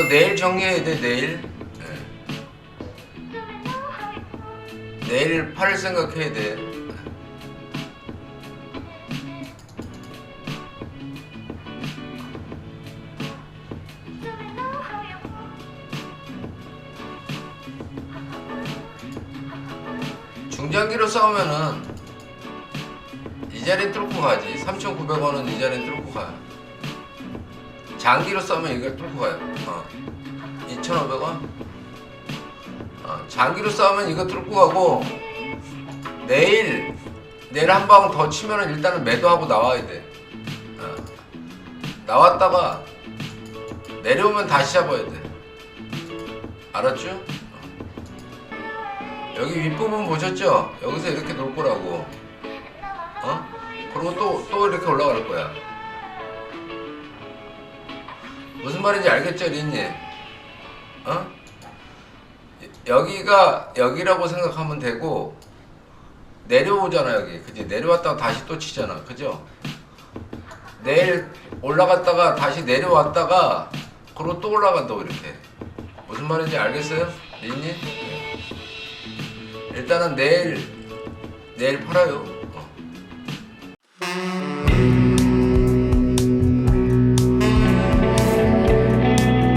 이거 내일 정리해야 돼 내일. 네. 내일 팔 생각해야 돼. 중장기로 싸우면은 이 자리 뚫고 가지. 3,900원은 이 자리 뚫고 가 장기로 싸우면 이걸 뚫고 가요 어. 2,500원 어, 장기로 싸우면 이거 뚫고 가고 내일 내일 한 방 더 치면은 일단은 매도하고 나와야 돼 어. 나왔다가 내려오면 다시 잡아야 돼 알았죠? 어. 여기 윗부분 보셨죠? 여기서 이렇게 놀 거라고 어? 그리고 또, 또 이렇게 올라갈 거야. 무슨 말인지 알겠죠, 린님? 어? 여기가 여기라고 생각하면 되고, 내려오잖아, 여기. 그지? 내려왔다가 다시 또 치잖아. 그죠? 내일 올라갔다가 다시 내려왔다가, 그리고 또 올라간다고, 이렇게. 무슨 말인지 알겠어요? 린님? 일단은 내일, 내일 팔아요.